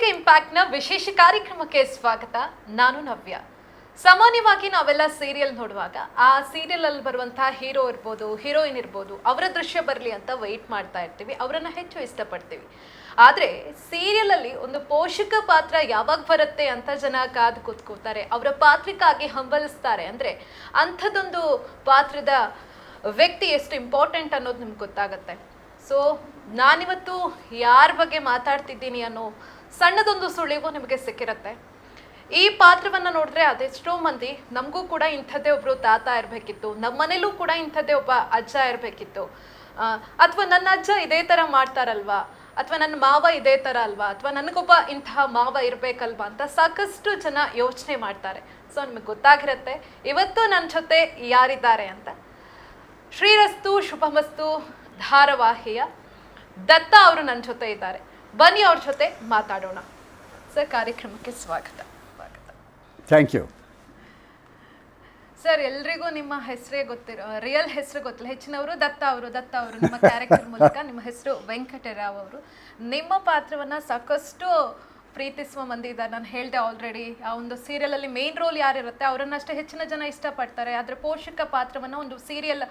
ಬಹುಬೇಗ ಇಂಪ್ಯಾಕ್ಟ್ನ ವಿಶೇಷ ಕಾರ್ಯಕ್ರಮಕ್ಕೆ ಸ್ವಾಗತ. ನಾನು ನವ್ಯ. ಸಾಮಾನ್ಯವಾಗಿ ನಾವೆಲ್ಲ ಸೀರಿಯಲ್ ನೋಡುವಾಗ ಆ ಸೀರಿಯಲ್ ಅಲ್ಲಿ ಬರುವಂತಹ ಹೀರೋ ಇರ್ಬೋದು ಹೀರೋಯಿನ್ ಇರ್ಬೋದು, ಅವರ ದೃಶ್ಯ ಬರಲಿ ಅಂತ ವೆಯ್ಟ್ ಮಾಡ್ತಾ ಇರ್ತೀವಿ. ಅವರನ್ನ ಹೆಚ್ಚು ಇಷ್ಟಪಡ್ತೀವಿ. ಆದ್ರೆ ಸೀರಿಯಲ್ ಅಲ್ಲಿ ಒಂದು ಪೋಷಕ ಪಾತ್ರ ಯಾವಾಗ ಬರುತ್ತೆ ಅಂತ ಜನ ಕಾದು ಕೂತ್ಕೋತಾರೆ. ಅವರ ಪಾತ್ರಕ್ಕಾಗಿ ಹಂಬಲಿಸ್ತಾರೆ. ಅಂದ್ರೆ ಅಂಥದ್ದೊಂದು ಪಾತ್ರದ ವ್ಯಕ್ತಿ ಎಷ್ಟು ಇಂಪಾರ್ಟೆಂಟ್ ಅನ್ನೋದು ನಿಮ್ಗೆ ಗೊತ್ತಾಗತ್ತೆ. ಸೊ ನಾನಿವತ್ತು ಯಾರ ಬಗ್ಗೆ ಮಾತಾಡ್ತಿದ್ದೀನಿ ಅನ್ನೋ ಸಣ್ಣದೊಂದು ಸುಳಿವು ನಿಮಗೆ ಸಿಕ್ಕಿರುತ್ತೆ. ಈ ಪಾತ್ರವನ್ನ ನೋಡಿದ್ರೆ ಅದೆಷ್ಟೋ ಮಂದಿ ನಮಗೂ ಕೂಡ ಇಂಥದ್ದೇ ಒಬ್ರು ತಾತ ಇರಬೇಕಿತ್ತು. ನಮ್ಮ ಮನೇಲೂ ಕೂಡ ಇಂಥದ್ದೇ ಒಬ್ಬ ಅಜ್ಜ ಇರಬೇಕಿತ್ತು. ಅಥವಾ ನನ್ನ ಅಜ್ಜ ಇದೇ ಥರ ಮಾಡ್ತಾರಲ್ವಾ? ಅಥವಾ ನನ್ನ ಮಾವ ಇದೇ ಥರ ಅಲ್ವಾ? ಅಥವಾ ನನಗೊಬ್ಬ ಇಂತಹ ಮಾವ ಇರಬೇಕಲ್ವಾ ಅಂತ ಸಾಕಷ್ಟು ಜನ ಯೋಚನೆ ಮಾಡ್ತಾರೆ. ಸೊ, ನಿಮಗೆ ಗೊತ್ತಾಗಿರುತ್ತೆ, ಇವತ್ತು ನನ್ನ ಜೊತೆ ಯಾರಿದ್ದಾರೆ ಅಂತ. ಶ್ರೀರಸ್ತು, ಶುಭಮಸ್ತು, ಧಾರಾವಾಹಿಯ ದತ್ತ ಅವರು ನನ್ನ ಜೊತೆ ಇದ್ದಾರೆ. ಬನ್ನಿ ಅವ್ರ ಜೊತೆ ಮಾತಾಡೋಣ. ಸರ್ ಕಾರ್ಯಕ್ರಮಕ್ಕೆ ಸ್ವಾಗತ. ಸ್ವಾಗತ. ಥ್ಯಾಂಕ್ ಯು ಸರ್ ಎಲ್ರಿಗೂ ನಿಮ್ಮ ಹೆಸರೇ ಗೊತ್ತಿರೋ ರಿಯಲ್ ಹೆಸರು ಗೊತ್ತಿಲ್ಲ. ಹೆಚ್ಚಿನವರು ದತ್ತ ಅವರು ದತ್ತ ಅವರು ನಿಮ್ಮ ಕ್ಯಾರೆಕ್ಟರ್ ಮೂಲಕ ನಿಮ್ಮ ಹೆಸರು ವೆಂಕಟರಾವ್ ಅವರು. ನಿಮ್ಮ ಪಾತ್ರವನ್ನ ಸಾಕಷ್ಟು ಪ್ರೀತಿಸುವ ಮಂದಿ ಇದ್ದಾರೆ. ನಾನು ಹೇಳಿದೆ ಆಲ್ರೆಡಿ ಆ ಒಂದು ಸೀರಿಯಲ್ ಅಲ್ಲಿ ಮೇನ್ ರೋಲ್ ಯಾರಿರುತ್ತೆ, ಅವರನ್ನಷ್ಟೇ ಹೆಚ್ಚಿನ ಜನ ಇಷ್ಟಪಡ್ತಾರೆ. ಆದರೆ ಪೋಷಕ ಪಾತ್ರವನ್ನ ಒಂದು ಸೀರಿಯಲ್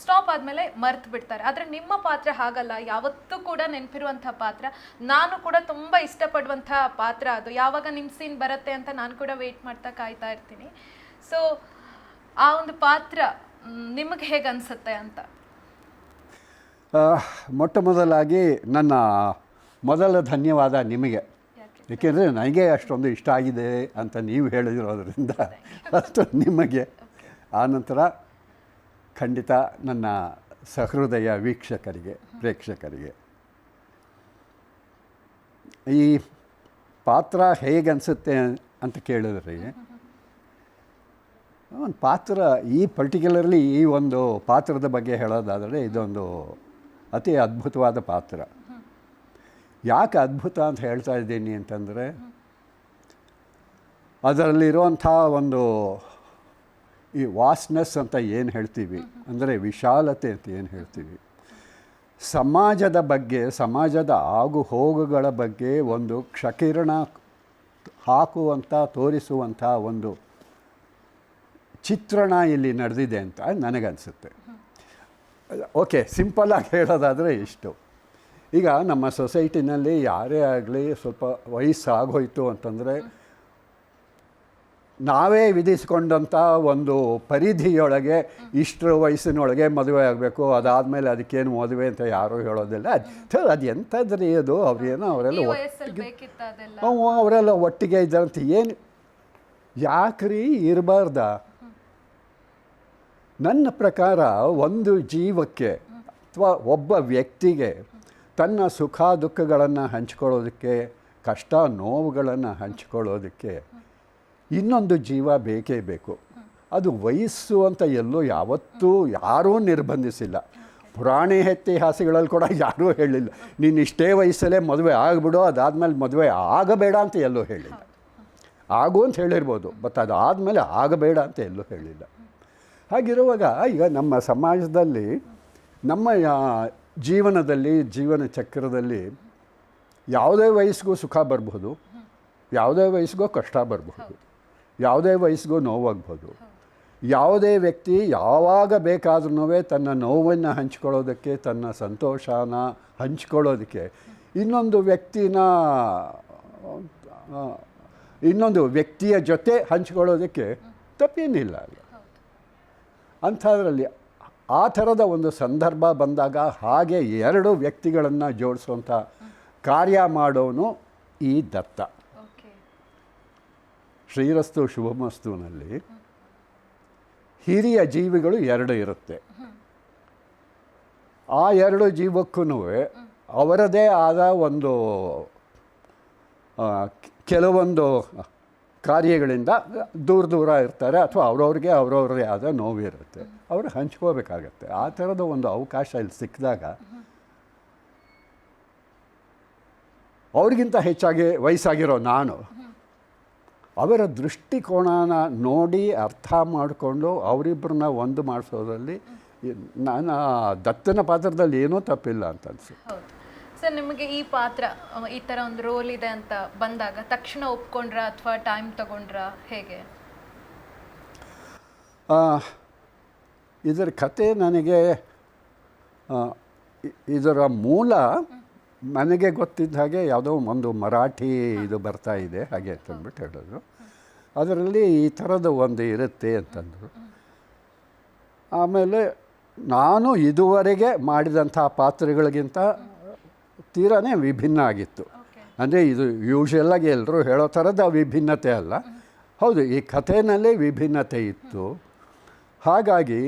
ಸ್ಟಾಪ್ ಆದಮೇಲೆ ಮರ್ತು ಬಿಡ್ತಾರೆ. ಆದರೆ ನಿಮ್ಮ ಪಾತ್ರ ಹಾಗಲ್ಲ. ಯಾವತ್ತೂ ಕೂಡ ನೆನಪಿರುವಂಥ ಪಾತ್ರ. ನಾನು ಕೂಡ ತುಂಬ ಇಷ್ಟಪಡುವಂಥ ಪಾತ್ರ ಅದು. ಯಾವಾಗ ನಿಮ್ಮ ಸೀನ್ ಬರುತ್ತೆ ಅಂತ ನಾನು ಕೂಡ ವೇಟ್ ಮಾಡ್ತಾ ಕಾಯ್ತಾ ಇರ್ತೀನಿ. ಸೊ ಆ ಒಂದು ಪಾತ್ರ ನಿಮಗೆ ಹೇಗೆ ಅನ್ಸುತ್ತೆ ಅಂತ? ಮೊಟ್ಟ ಮೊದಲಾಗಿ ನನ್ನ ಮೊದಲ ಧನ್ಯವಾದ ನಿಮಗೆ. ಏಕೆಂದರೆ ನನಗೆ ಅಷ್ಟೊಂದು ಇಷ್ಟ ಆಗಿದೆ ಅಂತ ನೀವು ಹೇಳಿದಿರೋದ್ರಿಂದ ಅಷ್ಟು ನಿಮಗೆ. ಆನಂತರ ಖಂಡಿತ ನನ್ನ ಸಹೃದಯ ವೀಕ್ಷಕರಿಗೆ ಪ್ರೇಕ್ಷಕರಿಗೆ. ಈ ಪಾತ್ರ ಹೇಗೆ ಅನಿಸುತ್ತೆ ಅಂತ ಕೇಳಿದ್ರಿ ಒಂದು ಪಾತ್ರ ಈ ಪರ್ಟಿಕ್ಯುಲರ್ಲಿ ಈ ಒಂದು ಪಾತ್ರದ ಬಗ್ಗೆ ಹೇಳೋದಾದರೆ ಇದೊಂದು ಅತಿ ಅದ್ಭುತವಾದ ಪಾತ್ರ. ಯಾಕೆ ಅದ್ಭುತ ಅಂತ ಹೇಳ್ತಾ ಇದ್ದೀನಿ ಅಂತಂದರೆ, ಅದರಲ್ಲಿರುವಂಥ ಒಂದು ಈ ವಾಸ್ನೆಸ್ ಅಂತ ಏನು ಹೇಳ್ತೀವಿ? ಅಂದರೆ ವಿಶಾಲತೆ ಅಂತ ಏನು ಹೇಳ್ತೀವಿ? ಸಮಾಜದ ಬಗ್ಗೆ, ಸಮಾಜದ ಆಗು ಹೋಗುಗಳ ಬಗ್ಗೆ ಒಂದು ಕ್ಷಕಿರಣ ಹಾಕುವಂಥ, ತೋರಿಸುವಂಥ ಒಂದು ಚಿತ್ರಣ ಇಲ್ಲಿ ನಡೆದಿದೆ ಅಂತ ನನಗನ್ಸುತ್ತೆ. ಓಕೆ, ಸಿಂಪಲ್ಲಾಗಿ ಹೇಳೋದಾದರೆ ಇಷ್ಟು. ಈಗ ನಮ್ಮ ಸೊಸೈಟಿನಲ್ಲಿ ಯಾರೇ ಆಗಲಿ ಸ್ವಲ್ಪ ವಯಸ್ಸಾಗೋಯ್ತು ಅಂತಂದರೆ ನಾವೇ ವಿಧಿಸ್ಕೊಂಡಂಥ ಒಂದು ಪರಿಧಿಯೊಳಗೆ ಇಷ್ಟರ ವಯಸ್ಸಿನೊಳಗೆ ಮದುವೆ ಆಗಬೇಕು. ಅದಾದಮೇಲೆ ಅದಕ್ಕೇನು ಮದುವೆ ಅಂತ ಯಾರೂ ಹೇಳೋದಿಲ್ಲ. ಅದು ಅದು ಎಂಥದ್ರಿ ಅದು? ಅವ್ರೇನೋ ಅವರೆಲ್ಲ ಒಟ್ಟಿಗೆ ಅವರೆಲ್ಲ ಒಟ್ಟಿಗೆ ಇದ್ದಂತ ಏನು ಯಾಕ್ರಿ ಇರಬಾರ್ದ? ನನ್ನ ಪ್ರಕಾರ ಒಂದು ಜೀವಕ್ಕೆ ಅಥವಾ ಒಬ್ಬ ವ್ಯಕ್ತಿಗೆ ತನ್ನ ಸುಖ ದುಃಖಗಳನ್ನು ಹಂಚ್ಕೊಳ್ಳೋದಕ್ಕೆ, ಕಷ್ಟ ನೋವುಗಳನ್ನು ಹಂಚ್ಕೊಳ್ಳೋದಕ್ಕೆ ಇನ್ನೊಂದು ಜೀವ ಬೇಕೇ ಬೇಕು. ಅದು ವಯಸ್ಸು ಅಂತ ಎಲ್ಲೋ ಯಾವತ್ತೂ ಯಾರೂ ನಿರ್ಬಂಧಿಸಿಲ್ಲ. ಪುರಾಣಿ ಇತಿಹಾಸಗಳಲ್ಲಿ ಕೂಡ ಯಾರೂ ಹೇಳಿಲ್ಲ. ನೀನು ಇಷ್ಟೇ ವಯಸ್ಸಲ್ಲೇ ಮದುವೆ ಆಗಿಬಿಡು, ಅದಾದಮೇಲೆ ಮದುವೆ ಆಗಬೇಡ ಅಂತ ಎಲ್ಲೂ ಹೇಳಿಲ್ಲ. ಆಗು ಅಂತ ಹೇಳಿರ್ಬೋದು, ಬಟ್ ಅದಾದಮೇಲೆ ಆಗಬೇಡ ಅಂತ ಎಲ್ಲೂ ಹೇಳಿಲ್ಲ. ಹಾಗಿರುವಾಗ ಈಗ ನಮ್ಮ ಸಮಾಜದಲ್ಲಿ ನಮ್ಮ ಜೀವನದಲ್ಲಿ, ಜೀವನ ಚಕ್ರದಲ್ಲಿ ಯಾವುದೇ ವಯಸ್ಸಿಗೂ ಸುಖ ಬರಬಹುದು, ಯಾವುದೇ ವಯಸ್ಸಿಗೂ ಕಷ್ಟ ಬರಬಹುದು, ಯಾವುದೇ ವಯಸ್ಸಿಗೂ ನೋವಾಗ್ಬೋದು ಯಾವುದೇ ವ್ಯಕ್ತಿ ಯಾವಾಗ ಬೇಕಾದ್ರೂ ತನ್ನ ನೋವನ್ನು ಹಂಚ್ಕೊಳ್ಳೋದಕ್ಕೆ, ತನ್ನ ಸಂತೋಷನ ಹಂಚ್ಕೊಳ್ಳೋದಕ್ಕೆ, ಇನ್ನೊಂದು ವ್ಯಕ್ತಿನ, ಇನ್ನೊಂದು ವ್ಯಕ್ತಿಯ ಜೊತೆ ಹಂಚ್ಕೊಳ್ಳೋದಕ್ಕೆ ತಪ್ಪೇನಿಲ್ಲ ಅಂಥದ್ರಲ್ಲಿ ಆ ಥರದ ಒಂದು ಸಂದರ್ಭ ಬಂದಾಗ ಹಾಗೆ ಎರಡು ವ್ಯಕ್ತಿಗಳನ್ನು ಜೋಡಿಸುವಂಥ ಕಾರ್ಯ ಮಾಡೋನು ಈ ದತ್ತ. ಶ್ರೀರಸ್ತು ಶುಭಮಸ್ತುನಲ್ಲಿ ಹಿರಿಯ ಜೀವಿಗಳು ಎರಡು ಇರುತ್ತೆ. ಆ ಎರಡು ಜೀವಕ್ಕೂ ಅವರದೇ ಆದ ಒಂದು ಕೆಲವೊಂದು ಕಾರ್ಯಗಳಿಂದ ದೂರ ದೂರ ಇರ್ತಾರೆ ಅಥವಾ ಅವ್ರವ್ರಿಗೆ ಅವ್ರವ್ರದೇ ಆದ ನೋವಿರುತ್ತೆ ಅವರು ಹಂಚ್ಕೋಬೇಕಾಗತ್ತೆ. ಆ ಥರದ ಒಂದು ಅವಕಾಶ ಇಲ್ಲಿ ಸಿಕ್ಕಿದಾಗ ಅವ್ರಿಗಿಂತ ಹೆಚ್ಚಾಗಿ ವಯಸ್ಸಾಗಿರೋ ನಾನು ಅವರ ದೃಷ್ಟಿಕೋನನ ನೋಡಿ ಅರ್ಥ ಮಾಡಿಕೊಂಡು ಅವರಿಬ್ಬರನ್ನ ಒಂದು ಮಾಡಿಸೋದ್ರಲ್ಲಿ ನಾನು ದತ್ತನ ಪಾತ್ರದಲ್ಲಿ ಏನೂ ತಪ್ಪಿಲ್ಲ ಅಂತ ಅನಿಸುತ್ತೆ. ಸರ್, ನಿಮಗೆ ಈ ಪಾತ್ರ ಈ ಥರ ಒಂದು ರೋಲ್ ಇದೆ ಅಂತ ಬಂದಾಗ ತಕ್ಷಣ ಒಪ್ಕೊಂಡ್ರ ಅಥವಾ ಟೈಮ್ ತಗೊಂಡ್ರ ಹೇಗೆ? ಇದರ ಕತೆ ನನಗೆ ಇದರ ಮೂಲ ನನಗೆ ಗೊತ್ತಿದ್ದ ಹಾಗೆ ಯಾವುದೋ ಒಂದು ಮರಾಠಿ ಇದು ಬರ್ತಾ ಇದೆ, ಹಾಗೆ ಅಂತಂದ್ಬಿಟ್ಟು ಹೇಳಿದ್ರು ಅದರಲ್ಲಿ ಈ ಥರದ ಒಂದು ಇರುತ್ತೆ ಅಂತಂದರು. ಆಮೇಲೆ ನಾನು ಇದುವರೆಗೆ ಮಾಡಿದಂಥ ಪಾತ್ರಗಳಿಗಿಂತ ತೀರಾನೇ ವಿಭಿನ್ನ ಆಗಿತ್ತು. ಅಂದರೆ ಇದು ಯೂಶಲಾಗಿ ಎಲ್ಲರೂ ಹೇಳೋ ಥರದ ವಿಭಿನ್ನತೆ ಅಲ್ಲ. ಹೌದು ಈ ಕಥೆನಲ್ಲೇ ವಿಭಿನ್ನತೆ ಇತ್ತು. ಹಾಗಾಗಿ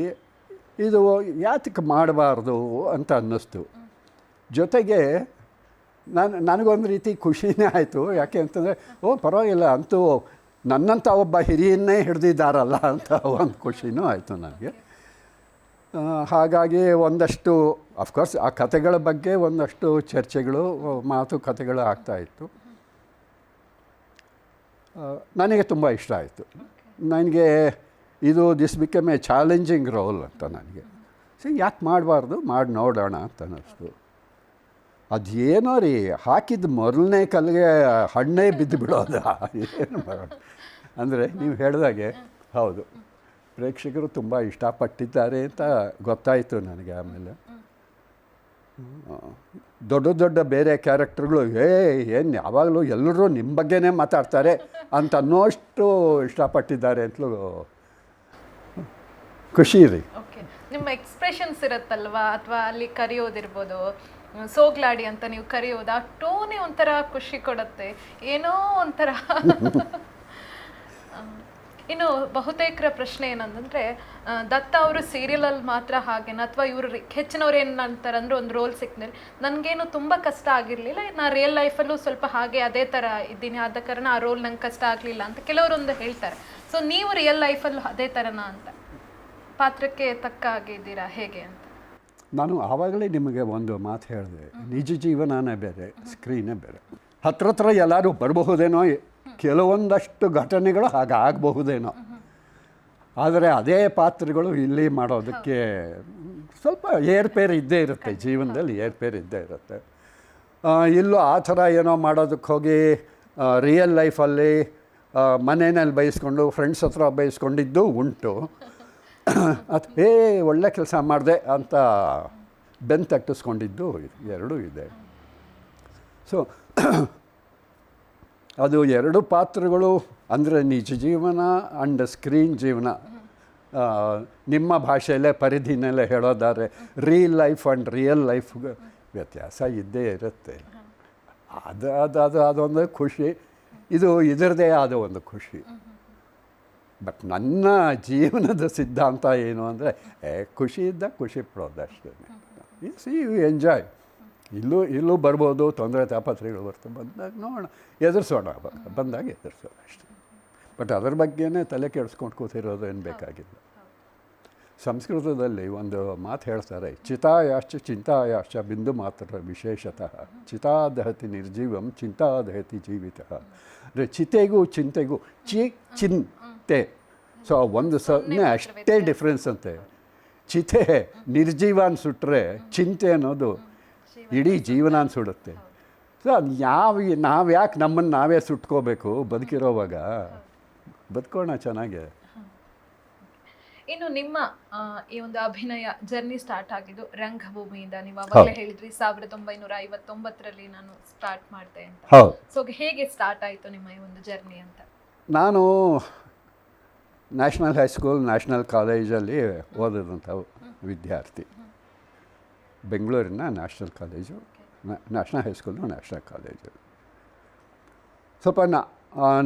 ಇದು ಯಾತಕ್ಕೆ ಮಾಡಬಾರ್ದು ಅಂತ ಅನ್ನಿಸ್ತು. ಜೊತೆಗೆ ನಾನು ನನಗೊಂದು ರೀತಿ ಖುಷಿನೇ ಆಯಿತು. ಯಾಕೆ ಅಂತಂದರೆ ಓ ಪರವಾಗಿಲ್ಲ ಅಂತೂ ನನ್ನಂಥ ಒಬ್ಬ ಹಿರಿಯನ್ನೇ ಹಿಡಿದಿದ್ದಾರಲ್ಲ ಅಂತ ಒಂದು ಖುಷಿನೂ ಆಯಿತು ನನಗೆ. ಹಾಗಾಗಿ ಒಂದಷ್ಟು ಅಫ್ಕೋರ್ಸ್ ಆ ಕಥೆಗಳ ಬಗ್ಗೆ ಒಂದಷ್ಟು ಚರ್ಚೆಗಳು ಮಾತುಕತೆಗಳು ಆಗ್ತಾಯಿತ್ತು ನನಗೆ ತುಂಬ ಇಷ್ಟ ಆಯಿತು. ನನಗೆ ಇದು this become a challenging role ಅಂತ ನನಗೆ. ಸರಿ ಯಾಕೆ ಮಾಡಬಾರ್ದು? ಮಾಡಿ ನೋಡೋಣ ಅಂತ ಅನ್ನಿಸ್ತು. ಅದೇನೋ ರೀ, ಹಾಕಿದ ಮೊದಲನೇ ಕಲ್ಲಿಗೆ ಹಣ್ಣೇ ಬಿದ್ದು ಬಿಡೋದು ಏನು ಮಾಡೋಣ ಅಂದರೆ ನೀವು ಹೇಳಿದಾಗೆ, ಹೌದು. ಪ್ರೇಕ್ಷಕರು ತುಂಬ ಇಷ್ಟಪಟ್ಟಿದ್ದಾರೆ ಅಂತ ಗೊತ್ತಾಯಿತು ನನಗೆ ಆಮೇಲೆ. ದೊಡ್ಡ ದೊಡ್ಡ ಬೇರೆ ಕ್ಯಾರೆಕ್ಟರ್ಗಳು ಏ ಏನು ಯಾವಾಗಲೂ ಎಲ್ಲರೂ ನಿಮ್ಮ ಬಗ್ಗೆನೇ ಮಾತಾಡ್ತಾರೆ ಅಂತ ಅನ್ನೋಷ್ಟು ಇಷ್ಟಪಟ್ಟಿದ್ದಾರೆ ಅಂತಲೂ ಖುಷಿ ರೀ ಓಕೆ. ನಿಮ್ಮ ಎಕ್ಸ್ಪ್ರೆಷನ್ಸ್ ಇರುತ್ತಲ್ವಾ? ಅಥವಾ ಅಲ್ಲಿ ಕರೆಯೋದಿರ್ಬೋದು ಸೋಗ್ಲಾಡಿ ಅಂತ ನೀವು ಕರೆಯೋದು ಆ ಟೋನೇ ಒಂಥರ ಖುಷಿ ಕೊಡುತ್ತೆ. ಏನೋ ಒಂಥರ. ಇನ್ನು ಬಹುತೇಕರ ಪ್ರಶ್ನೆ ಏನಂತಂದ್ರೆ ದತ್ತ ಅವರು ಸೀರಿಯಲಲ್ಲಿ ಮಾತ್ರ ಹಾಗೇನ? ಅಥವಾ ಇವರು ಹೆಚ್ಚಿನವ್ರು ಏನು ಅಂತಾರೆ ಅಂದ್ರೆ ಒಂದು ರೋಲ್ ಸಿಕ್ನಲ್ಲಿ ನನಗೇನು ತುಂಬ ಕಷ್ಟ ಆಗಿರಲಿಲ್ಲ. ನಾ ರಿಯಲ್ ಲೈಫಲ್ಲೂ ಸ್ವಲ್ಪ ಹಾಗೆ ಅದೇ ಥರ ಇದ್ದೀನಿ. ಆದ ಕಾರಣ ಆ ರೋಲ್ ನಂಗೆ ಕಷ್ಟ ಆಗಲಿಲ್ಲ ಅಂತ ಕೆಲವರೊಂದು ಹೇಳ್ತಾರೆ. ಸೊ ನೀವು ರಿಯಲ್ ಲೈಫಲ್ಲೂ ಅದೇ ಥರನಾ ಅಂತ? ಪಾತ್ರಕ್ಕೆ ತಕ್ಕ ಹಾಗೆ ಇದ್ದೀರಾ? ಹೇಗೆ ಅಂತ? ನಾನು ಆವಾಗಲೇ ನಿಮಗೆ ಒಂದು ಮಾತು ಹೇಳಿದೆ. ನಿಜ ಜೀವನನೇ ಬೇರೆ ಸ್ಕ್ರೀನೇ ಬೇರೆ. ಹತ್ರ ಹತ್ರ ಎಲ್ಲರೂ ಬರಬಹುದೇನೋ ಕೆಲವೊಂದಷ್ಟು ಘಟನೆಗಳು ಹಾಗಾಗಬಹುದೇನೋ. ಆದರೆ ಅದೇ ಪಾತ್ರಗಳು ಇಲ್ಲಿ ಮಾಡೋದಕ್ಕೆ ಸ್ವಲ್ಪ ಏರ್ಪೇರು ಇದ್ದೇ ಇರುತ್ತೆ ಜೀವನದಲ್ಲಿ ಏರ್ಪೇರು ಇದ್ದೇ ಇರುತ್ತೆ. ಇಲ್ಲೂ ಆ ಥರ ಏನೋ ಮಾಡೋದಕ್ಕೆ ಹೋಗಿ ರಿಯಲ್ ಲೈಫಲ್ಲಿ ಮನೆಯಲ್ಲಿ ಬಯಸ್ಕೊಂಡು ಫ್ರೆಂಡ್ಸ್ ಹತ್ರ ಬಯಸ್ಕೊಂಡಿದ್ದು ಉಂಟು. ಅದು ಏ ಒಳ್ಳೆ ಕೆಲಸ ಮಾಡಿದೆ ಅಂತ ಬೆನ್ ತಟ್ಟಿಸ್ಕೊಂಡಿದ್ದು ಎರಡೂ ಇದೆ. ಸೊ ಅದು ಎರಡು ಪಾತ್ರಗಳು ಅಂದರೆ ನಿಜ ಜೀವನ ಆ್ಯಂಡ್ ಸ್ಕ್ರೀನ್ ಜೀವನ. ನಿಮ್ಮ ಭಾಷೆಯಲ್ಲೇ ಪರಿಧಿನಲ್ಲೇ ಹೇಳೋದಾದ್ರೆ reel life and real life ವ್ಯತ್ಯಾಸ ಇದ್ದೇ ಇರುತ್ತೆ. ಅದು ಅದು ಅದು, ಅದೊಂದು ಖುಷಿ. ಇದು ಇದರದೇ ಆದ ಒಂದು ಖುಷಿ. ಬಟ್ ನನ್ನ ಜೀವನದ ಸಿದ್ಧಾಂತ ಏನು ಅಂದರೆ ಖುಷಿ ಇದ್ದ ಖುಷಿ ಪಡೋದು ಅಷ್ಟೇ ಯು ಎಂಜಾಯ್ ಇಲ್ಲೂ ಇಲ್ಲೂ ಬರ್ಬೋದು ತೊಂದರೆ ತಾಪತ್ರೆಗಳು ಬರ್ತವೆ ಬಂದಾಗ ನೋಡೋಣ. ಎದುರಿಸೋಣ ಬಂದಾಗ ಎದುರಿಸೋಣ ಅಷ್ಟೇ. ಬಟ್ ಅದ್ರ ಬಗ್ಗೆನೇ ತಲೆ ಕೆಡಿಸ್ಕೊಂಡು ಕೂತಿರೋದು ಏನು ಬೇಕಾಗಿಲ್ಲ. ಸಂಸ್ಕೃತದಲ್ಲಿ ಒಂದು ಮಾತು ಹೇಳ್ತಾರೆ ಚಿತಾಯಾಶ್ಚ ಚಿಂತಾಯಾಶ್ಚ ಬಿಂದು ಮಾತ್ರ ವಿಶೇಷತಃ. ಚಿತಾದಹತಿ ನಿರ್ಜೀವಂ ಚಿಂತಾದಹತಿ ಜೀವಿತ. ಅಂದರೆ ಚಿತೆಗೂ ಚಿಂತೆಗೂ ಚಿ ಚಿಂತೆ. ಸೊ ಒಂದು ಸೊನ್ನೆ ಅಷ್ಟೇ ಡಿಫ್ರೆನ್ಸ್ ಅಂತೆ. ಚಿತೆ ನಿರ್ಜೀವ ಸುಟ್ಟರೆ ಚಿಂತೆ ಅನ್ನೋದು ಇಡೀ ಜೀವನ ಸುಡುತ್ತೆ. ಸೊ ಅದು ಯಾವ ನಾವು ಯಾಕೆ ನಮ್ಮನ್ನು ನಾವೇ ಸುಟ್ಕೋಬೇಕು ಬದುಕಿರೋವಾಗ? ಬದುಕೋಣ ಚೆನ್ನಾಗೆ. ಇನ್ನು ನಿಮ್ಮ ಈ ಒಂದು ಅಭಿನಯ ಜರ್ನಿ ಸ್ಟಾರ್ಟ್ ಆಗಿದ್ದು ರಂಗಭೂಮಿಯಿಂದ. ನೀವು ಅವಾಗಲೇ ಹೇಳಿದ್ರಿ ಸಾವಿರದ ಒಂಬೈನೂರ ಐವತ್ತೊಂಬತ್ತರಲ್ಲಿ ನಾನು ಸ್ಟಾರ್ಟ್ ಮಾಡಿದೆ ಅಂತ. ಸೊ ಹೇಗೆ ಸ್ಟಾರ್ಟ್ ಆಯಿತು ನಿಮ್ಮ ಈ ಒಂದು ಜರ್ನಿ ಅಂತ? ನಾನು ನ್ಯಾಷನಲ್ ಹೈಸ್ಕೂಲ್ ನ್ಯಾಷನಲ್ ಕಾಲೇಜಲ್ಲಿ ಓದಿದಂಥ ವಿದ್ಯಾರ್ಥಿ. ಬೆಂಗಳೂರಿನ national college national high school national college. ಸ್ವಲ್ಪ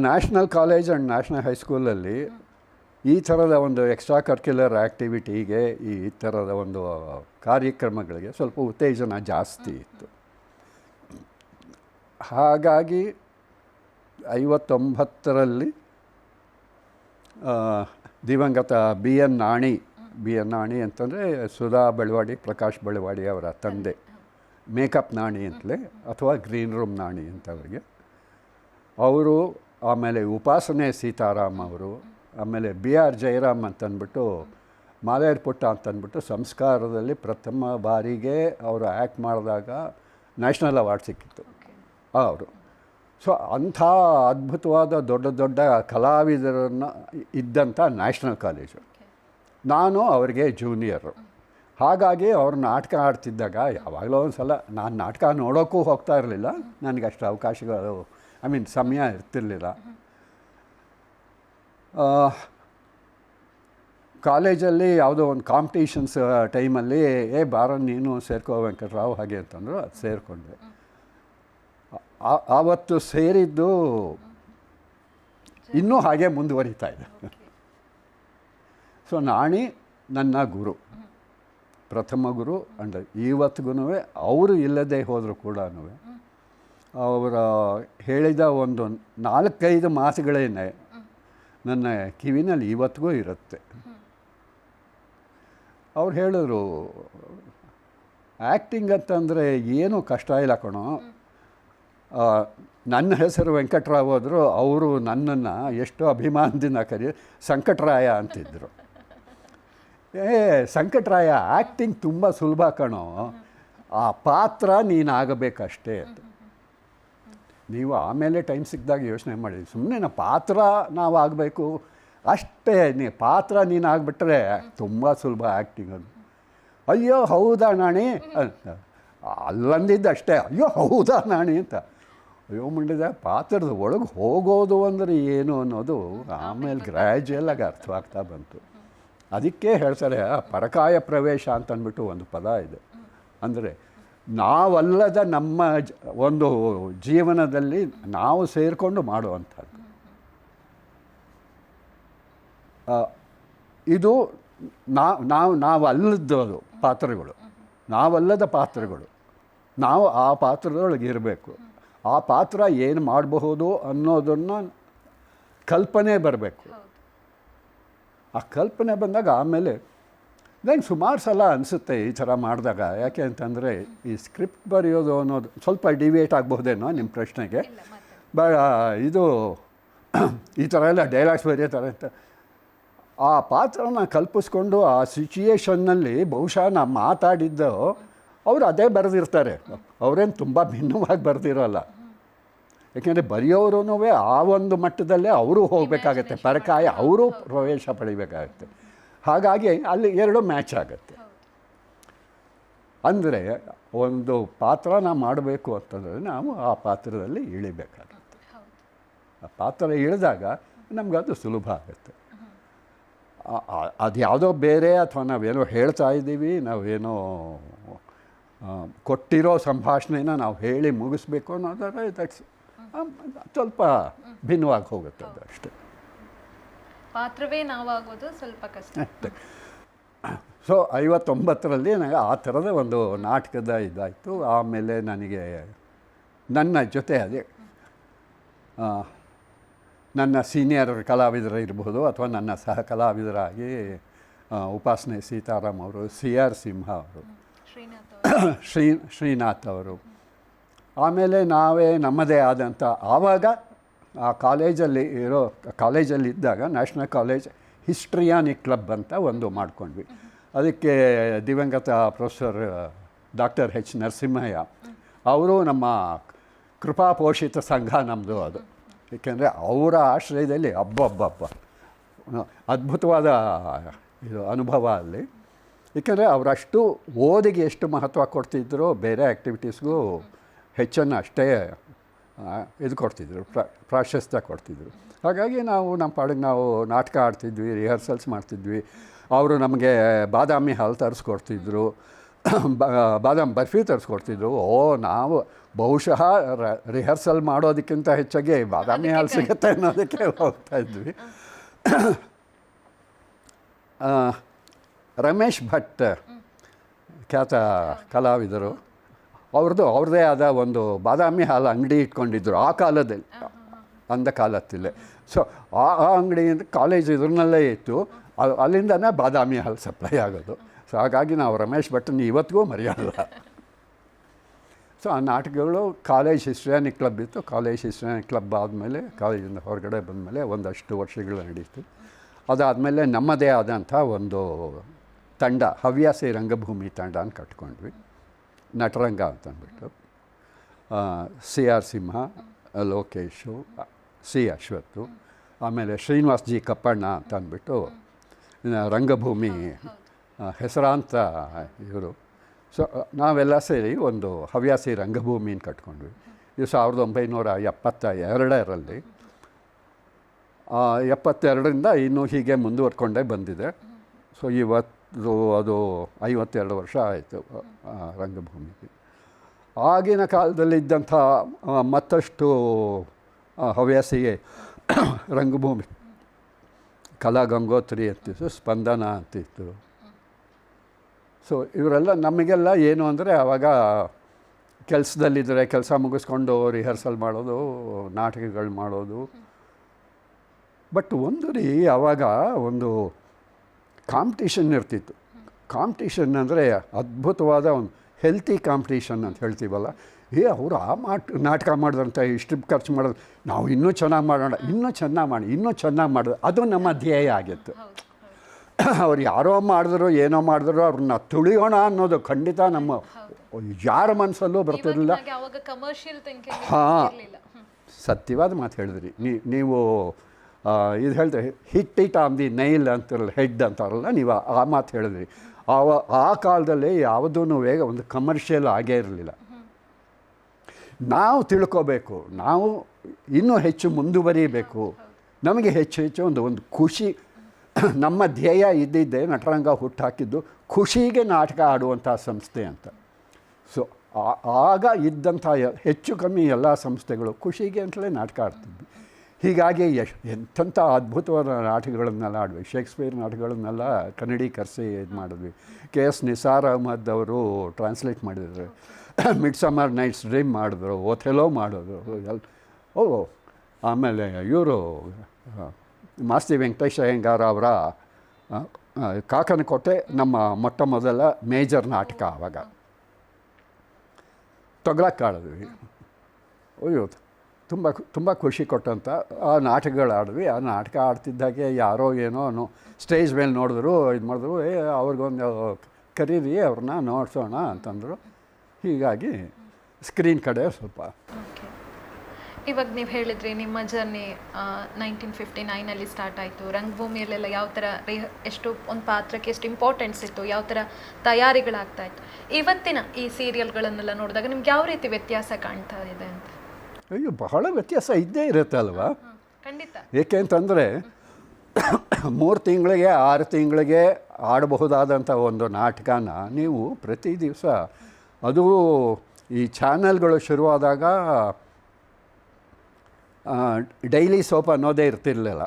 ನ್ಯಾಷನಲ್ ಕಾಲೇಜ್ ಆ್ಯಂಡ್ ನ್ಯಾಷನಲ್ ಹೈಸ್ಕೂಲಲ್ಲಿ ಈ ಥರದ ಒಂದು ಎಕ್ಸ್ಟ್ರಾ ಕರ್ಕ್ಯುಲರ್ ಆ್ಯಕ್ಟಿವಿಟಿಗೆ ಈ ಥರದ ಒಂದು ಕಾರ್ಯಕ್ರಮಗಳಿಗೆ ಸ್ವಲ್ಪ ಉತ್ತೇಜನ ಜಾಸ್ತಿ ಇತ್ತು. ಹಾಗಾಗಿ ಐವತ್ತೊಂಬತ್ತರಲ್ಲಿ ದಿವಂಗತ B N Naani B N Naani ಅಂತಂದರೆ ಸುಧಾ ಬೆಳವಾಡಿ, ಪ್ರಕಾಶ್ ಬೆಳವಾಡಿ ಅವರ ತಂದೆ. ಮೇಕಪ್ ನಾಣಿ ಅಂತಲೇ, ಅಥವಾ ಗ್ರೀನ್ ರೂಮ್ ನಾಣಿ ಅಂತ ಅವರಿಗೆ. ಅವರು ಆಮೇಲೆ ಉಪಾಸನೆ ಸೀತಾರಾಮ್ ಅವರು, ಆಮೇಲೆ ಬಿ ಆರ್ ಜಯರಾಮ್ ಅಂತಂದ್ಬಿಟ್ಟು, ಮಾಲೇರ್ ಪುಟ್ಟ ಅಂತಂದ್ಬಿಟ್ಟು ಸಂಸ್ಕಾರದಲ್ಲಿ ಪ್ರಥಮ ಬಾರಿಗೆ ಅವರು ಆ್ಯಕ್ಟ್ ಮಾಡಿದಾಗ ನ್ಯಾಷನಲ್ ಅವಾರ್ಡ್ ಸಿಕ್ಕಿತ್ತು. ಅವರು. ಸೊ, ಅಂಥ ಅದ್ಭುತವಾದ ದೊಡ್ಡ ದೊಡ್ಡ ಕಲಾವಿದರನ್ನು ಇದ್ದಂಥ ನ್ಯಾಷನಲ್ ಕಾಲೇಜು. ನಾನು ಅವರಿಗೆ ಜೂನಿಯರು ಹಾಗಾಗಿ ಅವ್ರು ನಾಟಕ ಆಡ್ತಿದ್ದಾಗ ಯಾವಾಗಲೂ ಒಂದು ಸಲ ನಾನು ನಾಟಕ ನೋಡೋಕ್ಕೂ ಹೋಗ್ತಾ ಇರಲಿಲ್ಲ. ನನಗೆ ಅಷ್ಟು ಅವಕಾಶಗಳು ಐ ಮೀನ್ ಸಮಯ ಇರ್ತಿರ್ಲಿಲ್ಲ. ಕಾಲೇಜಲ್ಲಿ ಯಾವುದೋ ಒಂದು ಕಾಂಪಿಟೇಷನ್ಸ್ ಟೈಮಲ್ಲಿ ಏ ಬಾರ ನೀನು ಸೇರ್ಕೋ ವೆಂಕಟರಾವ್ ಹಾಗೆ ಅಂತಂದರು ಅದು ಸೇರಿಕೊಂಡೆ ಆವತ್ತು ಸೇರಿದ್ದು ಇನ್ನೂ ಹಾಗೆ ಮುಂದುವರಿತಾ ಇದೆ. ಸೊ ನಾಣಿ ನನ್ನ ಗುರು. ಪ್ರಥಮ ಗುರು ಅಂಡ್ ಇವತ್ತಿಗೂ ಅವರು ಇಲ್ಲದೆ ಹೋದರೂ ಕೂಡ ಅವರ ಹೇಳಿದ ಒಂದು ನಾಲ್ಕೈದು ಮಾತುಗಳೇನೆ. ನನ್ನ ಕಿವಿನಲ್ಲಿ ಇವತ್ತಿಗೂ ಇರುತ್ತೆ. ಅವ್ರು ಹೇಳಿದ್ರು ಆ್ಯಕ್ಟಿಂಗ್ ಅಂತಂದರೆ ಏನು ಕಷ್ಟ ಇಲ್ಲ ಕಣೋ. ನನ್ನ ಹೆಸರು ವೆಂಕಟರಾವ್ ಹೋದರು ಅವರು ನನ್ನನ್ನು ಎಷ್ಟು ಅಭಿಮಾನದಿಂದ ಕರಿ, ಸಂಕಟರಾಯ ಅಂತಿದ್ದರು ಏ ಸಂಕಟರಾಯ ಆ್ಯಕ್ಟಿಂಗ್ ತುಂಬ ಸುಲಭ ಕಣೋ. ಆ ಪಾತ್ರ ನೀನಾಗಬೇಕಷ್ಟೇ ಅಂತ. ನೀವು ಆಮೇಲೆ ಟೈಮ್ ಸಿಕ್ಕಿದಾಗ ಯೋಚನೆ ಮಾಡಿ. ಸುಮ್ಮನೆ ನಾ ಪಾತ್ರ ನಾವು ಆಗಬೇಕು ಅಷ್ಟೇ ನೀ ಪಾತ್ರ ನೀನು ಆಗಿಬಿಟ್ರೆ ತುಂಬ ಸುಲಭ ಆ್ಯಕ್ಟಿಂಗ್ ಅದು. ಅಯ್ಯೋ ಹೌದಾ ನಾಣಿ? ಅಲ್ಲಂದಿದ್ದು ಅಷ್ಟೇ. ಅಯ್ಯೋ ಹೌದಾ ನಾಣಿ ಅಂತ. ಅಯ್ಯೋ ಮುಂಡಿದ ಪಾತ್ರದ ಒಳಗೆ ಹೋಗೋದು ಅಂದರೆ ಏನು ಅನ್ನೋದು ಆಮೇಲೆ ಗ್ರ್ಯಾಜುಯಲಾಗಿ ಅರ್ಥವಾಗ್ತಾ ಬಂತು. ಅದಕ್ಕೆ ಹೇಳ್ತಾರೆ ಪರಕಾಯ ಪ್ರವೇಶ ಅಂತಂದ್ಬಿಟ್ಟು ಒಂದು ಪದ ಇದೆ. ಅಂದರೆ ನಾವಲ್ಲದ ನಮ್ಮ ಒಂದು ಜೀವನದಲ್ಲಿ ನಾವು ಸೇರಿಕೊಂಡು ಮಾಡುವಂಥದ್ದು. ಇದು ನಾವು ನಾವು, ನಾವಲ್ಲದ್ದು ಪಾತ್ರಗಳು. ನಾವಲ್ಲದ ಪಾತ್ರಗಳು. ನಾವು ಆ ಪಾತ್ರದೊಳಗೆ ಇರಬೇಕು. ಆ ಪಾತ್ರ ಏನು ಮಾಡಬಹುದು ಅನ್ನೋದನ್ನು ಕಲ್ಪನೆ ಬರಬೇಕು. ಆ ಕಲ್ಪನೆ ಬಂದಾಗ ಆಮೇಲೆ ನಂಗೆ ಸುಮಾರು ಸಲ ಅನಿಸುತ್ತೆ ಈ ಥರ ಮಾಡಿದಾಗ. ಯಾಕೆ ಅಂತಂದರೆ ಈ ಸ್ಕ್ರಿಪ್ಟ್ ಬರೆಯೋದು ಅನ್ನೋದು ಸ್ವಲ್ಪ ಡಿವಿಯೇಟ್ ಆಗಬಹುದೇನೋ ನಿಮ್ಮ ಪ್ರಶ್ನೆಗೆ. ಬ ಇದು ಈ ಥರ ಎಲ್ಲ ಡೈಲಾಗ್ಸ್ ಬರೆಯೋತಾರೆ ಅಂತ. ಆ ಪಾತ್ರನ ಕಲ್ಪಿಸ್ಕೊಂಡು ಆ ಸಿಚುಯೇಷನ್ನಲ್ಲಿ ಬಹುಶಃ ನಾ ಮಾತಾಡಿದ್ದು ಅವರು ಅದೇ ಬರೆದಿರ್ತಾರೆ. ಅವರೇನು ತುಂಬ ಭಿನ್ನವಾಗಿ ಬರೆದಿರೋಲ್ಲ. ಯಾಕೆಂದರೆ ಬರೆಯೋರು ಆ ಒಂದು ಮಟ್ಟದಲ್ಲೇ ಅವರು ಹೋಗಬೇಕಾಗತ್ತೆ. ಪರಕಾಯ ಅವರು ಪ್ರವೇಶ ಪಡಿಬೇಕಾಗತ್ತೆ. ಹಾಗಾಗಿ ಅಲ್ಲಿ ಎರಡು ಮ್ಯಾಚ್ ಆಗುತ್ತೆ. ಅಂದರೆ ಒಂದು ಪಾತ್ರನ ಮಾಡಬೇಕು ಅಂತಂದರೆ ನಾವು ಆ ಪಾತ್ರದಲ್ಲಿ ಇಳಿಬೇಕಾಗುತ್ತೆ. ಆ ಪಾತ್ರ ಇಳಿದಾಗ ನಮಗದು ಸುಲಭ ಆಗುತ್ತೆ. ಅದು ಯಾವುದೋ ಬೇರೆ ಅಥವಾ ನಾವೇನೋ ಹೇಳ್ತಾ ಇದ್ದೀವಿ ನಾವೇನೋ ಕೊಟ್ಟಿರೋ ಸಂಭಾಷಣೆನ ನಾವು ಹೇಳಿ ಮುಗಿಸ್ಬೇಕು ಅನ್ನೋದಾದ್ರೆ ದಟ್ಸ್ ಸ್ವಲ್ಪ ಭಿನ್ನವಾಗಿ ಹೋಗುತ್ತೆ ಅದು ಅಷ್ಟೇ. ಪಾತ್ರವೇ ನಾವಾಗೋದು ಸ್ವಲ್ಪ ಕಷ್ಟ. ಸೊ ಐವತ್ತೊಂಬತ್ತರಲ್ಲಿ ನನಗೆ ಆ ಥರದ ಒಂದು ನಾಟಕದ ಇದಾಯಿತು. ಆಮೇಲೆ ನನಗೆ ನನ್ನ ಜೊತೆ ಅದೇ ನನ್ನ ಸೀನಿಯರ್ ಕಲಾವಿದರು ಇರ್ಬೋದು ಅಥವಾ ನನ್ನ ಸಹ ಕಲಾವಿದರಾಗಿ ಉಪಾಸನೆ ಸೀತಾರಾಮ್ ಅವರು ಸಿ ಆರ್ ಸಿಂಹ ಅವರು ಶ್ರೀನಾಥ್ ಶ್ರೀ ಶ್ರೀನಾಥ್ ಅವರು. ಆಮೇಲೆ ನಾವೇ ನಮ್ಮದೇ ಆದಂಥ ಆವಾಗ ಆ ಕಾಲೇಜಲ್ಲಿ ಇರೋ ಕಾಲೇಜಲ್ಲಿ ಇದ್ದಾಗ ನ್ಯಾಷನಲ್ ಕಾಲೇಜ್ ಹಿಸ್ಟ್ರಿಯಾನಿಕ್ ಕ್ಲಬ್ ಅಂತ ಒಂದು ಮಾಡ್ಕೊಂಡ್ವಿ. ಅದಕ್ಕೆ ದಿವಂಗತ ಪ್ರೊಫೆಸರ್ ಡಾಕ್ಟರ್ ಎಚ್ ನರಸಿಂಹಯ್ಯ ಅವರು ನಮ್ಮ ಕೃಪಾಪೋಷಿತ ಸಂಘ ನಮ್ಮದು ಅದು. ಏಕೆಂದರೆ ಅವರ ಆಶ್ರಯದಲ್ಲಿ ಹಬ್ಬಬ್ಬಬ್ಬ ಅದ್ಭುತವಾದ ಇದು ಅನುಭವ ಅಲ್ಲಿ. ಏಕೆಂದರೆ ಅವರಷ್ಟು ಓದಿಗೆ ಎಷ್ಟು ಮಹತ್ವ ಕೊಡ್ತಿದ್ರು ಬೇರೆ ಆ್ಯಕ್ಟಿವಿಟೀಸ್ಗೂ ಹೆಚ್ಚನ್ನು ಅಷ್ಟೇ ಇದು ಕೊಡ್ತಿದ್ರು ಪ್ರ ಪ್ರಾಶಸ್ತ್ಯ ಕೊಡ್ತಿದ್ರು. ಹಾಗಾಗಿ ನಾವು ನಮ್ಮ ಪಾಡಿಗೆ ನಾವು ನಾಟಕ ಆಡ್ತಿದ್ವಿ ರಿಹರ್ಸಲ್ಸ್ ಮಾಡ್ತಿದ್ವಿ. ಅವರು ನಮಗೆ ಬಾದಾಮಿ ಹಾಲು ತರಿಸ್ಕೊಡ್ತಿದ್ರು ಬಾದಾಮಿ ಬಾದಾಮ್ ಬರ್ಫಿ ತರಿಸ್ಕೊಡ್ತಿದ್ರು. ಓ ನಾವು ಬಹುಶಃ ರಿಹರ್ಸಲ್ ಮಾಡೋದಕ್ಕಿಂತ ಹೆಚ್ಚಾಗಿ ಬಾದಾಮಿ ಹಾಲು ಸಿಗುತ್ತೆ ಅನ್ನೋದಕ್ಕೆ ಹೋಗ್ತಾ ಇದ್ವಿ. ರಮೇಶ್ ಭಟ್ ಖ್ಯಾತ ಕಲಾವಿದರು. ಅವ್ರದ್ದು ಅವ್ರದ್ದೇ ಆದ ಒಂದು ಬಾದಾಮಿ ಹಾಲು ಅಂಗಡಿ ಇಟ್ಕೊಂಡಿದ್ರು ಆ ಕಾಲದಲ್ಲಿ. ಅಂದ ಕಾಲತ್ತಿಲ್ಲೇ. ಸೊ ಆ ಆ ಅಂಗಡಿಯಿಂದ ಕಾಲೇಜ್ ಇದ್ರನ್ನಲ್ಲೇ ಇತ್ತು. ಅದು ಅಲ್ಲಿಂದನೇ ಬಾದಾಮಿ ಹಾಲು ಸಪ್ಲೈ ಆಗೋದು. ಸೊ ಹಾಗಾಗಿ ನಾವು ರಮೇಶ್ ಭಟ್ನ ಇವತ್ತಿಗೂ ಮರೆಯೋಲ್ಲ. ಸೊ ಆ ನಾಟಕಗಳು ಕಾಲೇಜ್ ಹಿಸ್ಟ್ರಿಯಾನಿಕ್ ಕ್ಲಬ್ ಇತ್ತು. ಕಾಲೇಜ್ ಹಿಸ್ಟ್ರಿಯಾನಿಕ್ ಕ್ಲಬ್ ಆದಮೇಲೆ ಕಾಲೇಜಿಂದ ಹೊರಗಡೆ ಬಂದಮೇಲೆ ಒಂದಷ್ಟು ವರ್ಷಗಳು ನಡೀತು. ಅದಾದಮೇಲೆ ನಮ್ಮದೇ ಆದಂಥ ಒಂದು ತಂಡ ಹವ್ಯಾಸಿ ರಂಗಭೂಮಿ ತಂಡ ಅಂತ ಕಟ್ಕೊಂಡ್ವಿ. ನಟರಂಗ ಅಂತ ಅಂದ್ಬಿಟ್ಟು C R Simha, Lokesh, C Ashwath ಆಮೇಲೆ ಶ್ರೀನಿವಾಸ್ ಜಿ ಕಪ್ಪಣ್ಣ ಅಂತ ಅಂದ್ಬಿಟ್ಟು ರಂಗಭೂಮಿ ಹೆಸರಾಂತ ಇವರು. ಸೊ, ನಾವೆಲ್ಲ ಸೇರಿ ಒಂದು ಹವ್ಯಾಸಿ ರಂಗಭೂಮಿನ ಕಟ್ಕೊಂಡ್ವಿ. ಇದು ಸಾವಿರದ ಒಂಬೈನೂರ ಎಪ್ಪತ್ತ ಎರಡರಲ್ಲಿ ಎಪ್ಪತ್ತೆರಡರಿಂದ ಇನ್ನೂ ಹೀಗೆ ಮುಂದುವರ್ಕೊಂಡೇ ಬಂದಿದೆ. ಸೊ, ಇವತ್ತು ಅದು ಐವತ್ತೆರಡು ವರ್ಷ ಆಯಿತು ರಂಗಭೂಮಿಗೆ. ಆಗಿನ ಕಾಲದಲ್ಲಿದ್ದಂಥ ಮತ್ತಷ್ಟು ಹವ್ಯಾಸಿಗೆ ರಂಗಭೂಮಿ. ಕಲಾ ಗಂಗೋತ್ರಿ ಅಂತಿತ್ತು, ಸ್ಪಂದನ ಅಂತಿತ್ತು. ಸೊ ಇವರೆಲ್ಲ ನಮಗೆಲ್ಲ ಏನು ಅಂದರೆ ಆವಾಗ ಕೆಲಸದಲ್ಲಿದ್ದರೆ ಕೆಲಸ ಮುಗಿಸ್ಕೊಂಡು ರಿಹರ್ಸಲ್ ಮಾಡೋದು, ನಾಟಕಗಳು ಮಾಡೋದು. ಬಟ್ ಒಂದು ರೀ ಆವಾಗ ಒಂದು ಕಾಂಪಿಟೇಷನ್ ಇರ್ತಿತ್ತು. ಕಾಂಪಿಟೇಷನ್ ಅಂದರೆ ಅದ್ಭುತವಾದ ಒಂದು ಹೆಲ್ತಿ ಕಾಂಪಿಟೇಷನ್ ಅಂತ ಹೇಳ್ತೀವಲ್ಲ. ಏ ಅವರು ಆ ಮಾಟ್ ನಾಟಕ ಮಾಡಿದ್ರಂತ ಇಷ್ಟು ಖರ್ಚು ಮಾಡೋದು ನಾವು ಇನ್ನೂ ಚೆನ್ನಾಗಿ ಮಾಡೋಣ ಇನ್ನೂ ಚೆನ್ನಾಗಿ ಮಾಡಿ ಇನ್ನೂ ಚೆನ್ನಾಗಿ ಮಾಡೋದು ಅದು ನಮ್ಮ ಧ್ಯೇಯ ಆಗಿತ್ತು. ಅವ್ರು ಯಾರೋ ಮಾಡಿದ್ರು ಏನೋ ಮಾಡಿದ್ರು ಅವ್ರನ್ನ ತುಳಿಯೋಣ ಅನ್ನೋದು ಖಂಡಿತ ನಮ್ಮ ಯಾರ ಮನಸ್ಸಲ್ಲೂ ಬರ್ತಿರಲಿಲ್ಲ. ಹಾಂ. ಸತ್ಯವಾದ ಮಾತು ಹೇಳಿದ್ರಿ. ನೀವು ಇದು ಹೇಳ್ದೆ hit it on the nail ಅಂತಾರಲ್ಲ ಹೆಡ್ ಅಂತಾರಲ್ಲ, ನೀವು ಆ- ಮಾತು ಹೇಳಿದ್ರಿ. ಆವ ಆ ಕಾಲದಲ್ಲಿ ಯಾವುದೂ ವೇಗ ಒಂದು ಕಮರ್ಷಿಯಲ್ ಆಗೇ ಇರಲಿಲ್ಲ. ನಾವು ತಿಳ್ಕೋಬೇಕು, ನಾವು ಇನ್ನೂ ಹೆಚ್ಚು ಮುಂದುವರಿಬೇಕು. ನಮಗೆ ಹೆಚ್ಚು ಹೆಚ್ಚು ಒಂದು ಒಂದು ಖುಷಿ, ನಮ್ಮ ಧ್ಯೇಯ ಇದ್ದಿದ್ದೆ ನಟರಂಗ ಹುಟ್ಟಾಕಿದ್ದು ಖುಷಿಗೆ ನಾಟಕ ಆಡುವಂಥ ಸಂಸ್ಥೆ ಅಂತ. ಸೊ ಆಗ ಇದ್ದಂಥ ಹೆಚ್ಚು ಕಮ್ಮಿ ಎಲ್ಲ ಸಂಸ್ಥೆಗಳು ಖುಷಿಗೆ ಅಂತಲೇ ನಾಟಕ ಆಡ್ತಿದ್ವಿ. ಹೀಗಾಗಿ ಎಶ್ ಎಂಥಂಥ ಅದ್ಭುತವಾದ ನಾಟಕಗಳನ್ನೆಲ್ಲ ಆಡ್ವಿ ಶೇಕ್ಸ್ಪಿಯರ್ ನಾಟಕಗಳನ್ನೆಲ್ಲ ಕನ್ನಡೀಕರಿಸಿ ಇದು ಮಾಡಿದ್ವಿ. ಕೆ ಎಸ್ ನಿಸಾರ್ ಅಹಮದ್ ಅವರು ಟ್ರಾನ್ಸ್ಲೇಟ್ ಮಾಡಿದ್ರು. ಮಿಡ್ ಸಮರ್ ನೈಟ್ಸ್ ಡ್ರೀಮ್ ಮಾಡಿದ್ರು. ಓಥೆಲೋ ಮಾಡಿದ್ರು. ಎಲ್ ಓ, ಆಮೇಲೆ ಇವರು ಮಾಸ್ತಿ ವೆಂಕಟೇಶ ಅಯ್ಯಂಗಾರ್ ಅವರ ಕಾಕನಕೋಟೆ ನಮ್ಮ ಮೊಟ್ಟ ಮೊದಲ ಮೇಜರ್ ನಾಟಕ ಆವಾಗ ತೊಗ್ಲಕ್ಕೆ ಆಡಿದ್ವಿ ಅಯ್ಯೋ ತುಂಬ ತುಂಬ ಖುಷಿ ಕೊಟ್ಟಂಥ ಆ ನಾಟಕಗಳು ಆಡಿದ್ವಿ ಆ ನಾಟಕ ಆಡ್ತಿದ್ದಾಗೆ ಯಾರೋ ಏನೋ ಅನ್ನೋ ಸ್ಟೇಜ್ ಮೇಲೆ ನೋಡಿದ್ರು, ಇದು ಮಾಡಿದ್ರು, ಏ, ಅವ್ರಿಗೊಂದು ಕರೀರಿ, ಅವ್ರನ್ನ ನೋಡ್ಸೋಣ ಅಂತಂದರು. ಹೀಗಾಗಿ ಸ್ಕ್ರೀನ್ ಕಡೆ ಸ್ವಲ್ಪ. ಇವಾಗ ನೀವು ಹೇಳಿದ್ರಿ ನಿಮ್ಮ ಜರ್ನಿ ನೈನ್ಟೀನ್ ಫಿಫ್ಟಿ ನೈನಲ್ಲಿ ಸ್ಟಾರ್ಟ್ ಆಯಿತು. ರಂಗಭೂಮಿಯಲ್ಲೆಲ್ಲ ಯಾವ ಥರ ಎಷ್ಟು, ಒಂದು ಪಾತ್ರಕ್ಕೆ ಎಷ್ಟು ಇಂಪಾರ್ಟೆನ್ಸ್ ಇತ್ತು, ಯಾವ ಥರ ತಯಾರಿಗಳಾಗ್ತಾ ಇತ್ತು? ಇವತ್ತಿನ ಈ ಸೀರಿಯಲ್ಗಳನ್ನೆಲ್ಲ ನೋಡಿದಾಗ ನಿಮ್ಗೆ ಯಾವ ರೀತಿ ವ್ಯತ್ಯಾಸ ಕಾಣ್ತಾ ಇದೆ ಅಂತ? ಅಯ್ಯೋ ಬಹಳ ವ್ಯತ್ಯಾಸ ಇದ್ದೇ ಇರುತ್ತೆ ಅಲ್ವಾ? ಖಂಡಿತ. ಏಕೆ ಅಂತಂದರೆ ಮೂರು ತಿಂಗಳಿಗೆ ಆರು ತಿಂಗಳಿಗೆ ಆಡಬಹುದಾದಂಥ ಒಂದು ನಾಟಕನ ನೀವು ಪ್ರತಿ ದಿವಸ ಅದು ಈ ಚಾನಲ್ಗಳು ಶುರುವಾದಾಗ ಡೈಲಿ ಸೋಪ್ ಅನ್ನೋದೇ ಇರ್ತಿರ್ಲಿಲ್ಲ.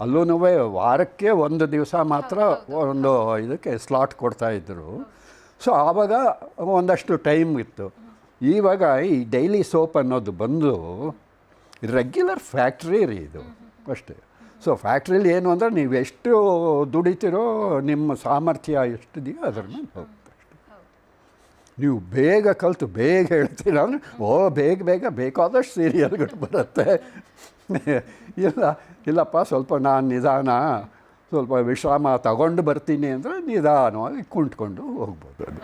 ಅಲ್ಲೂ ವಾರಕ್ಕೆ ಒಂದು ದಿವಸ ಮಾತ್ರ ಒಂದು ಇದಕ್ಕೆ ಸ್ಲಾಟ್ ಕೊಡ್ತಾಯಿದ್ರು ಸೊ ಆವಾಗ ಒಂದಷ್ಟು ಟೈಮ್ ಇತ್ತು. ಇವಾಗ ಈ ಡೈಲಿ ಸೋಪ್ ಅನ್ನೋದು ಬಂದು ರೆಗ್ಯುಲರ್ ಫ್ಯಾಕ್ಟ್ರಿ ರೀ ಇದು. ಅಷ್ಟೇ. ಸೊ ಫ್ಯಾಕ್ಟ್ರಿಲಿ ಏನು ಅಂದರೆ ನೀವು ಎಷ್ಟು ದುಡಿತೀರೋ ನಿಮ್ಮ ಸಾಮರ್ಥ್ಯ ಎಷ್ಟಿದೆಯೋ ಅದ್ರ ಮೇಲೆ ಹೋಗುತ್ತೆ ನೀವು ಬೇಗ ಕಲಿತು, ಬೇಗ ಹೇಳ್ತೀರ ಅಂದರೆ, ಓ, ಬೇಗ ಬೇಗ ಬೇಕಾದಷ್ಟು ಸೀರಿಯಲ್ಗಳು ಬರುತ್ತೆ. ಇಲ್ಲ, ಇಲ್ಲಪ್ಪ, ಸ್ವಲ್ಪ ನಾನು ನಿಧಾನ, ಸ್ವಲ್ಪ ವಿಶ್ರಾಮ ತಗೊಂಡು ಬರ್ತೀನಿ ಅಂದರೆ ನಿಧಾನವಾಗಿ ಕುಂಟ್ಕೊಂಡು ಹೋಗ್ಬೋದು ಅದು.